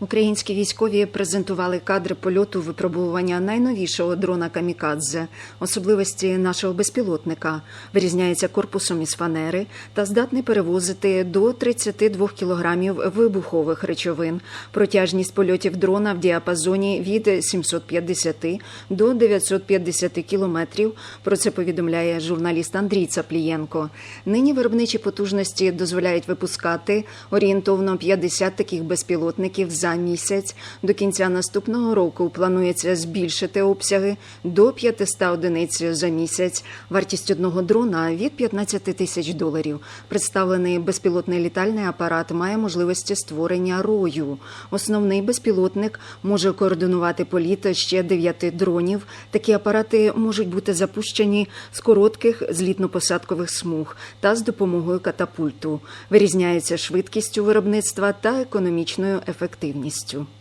Українські військові презентували кадри польоту випробування найновішого дрона Камікадзе. Особливості нашого безпілотника вирізняється корпусом із фанери та здатний перевозити до 32 кілограмів вибухових речовин. Протяжність польотів дрона в діапазоні від 750 до 950 кілометрів. Про це повідомляє журналіст Андрій Цаплієнко. Нині виробничі потужності дозволяють випускати орієнтовно 50 таких безпілотників за місяць. До кінця наступного року планується збільшити обсяги до 500 одиниць за місяць. Вартість одного дрона від 15 тисяч доларів. Представлений безпілотний літальний апарат має можливості створення рою. Основний безпілотник може координувати політ ще дев'яти дронів. Такі апарати можуть бути запущені з коротких злітно-посадкових смуг та з допомогою катапульту. Вирізняються швидкістю виробництва та економічною ефективністю. przyjemnością.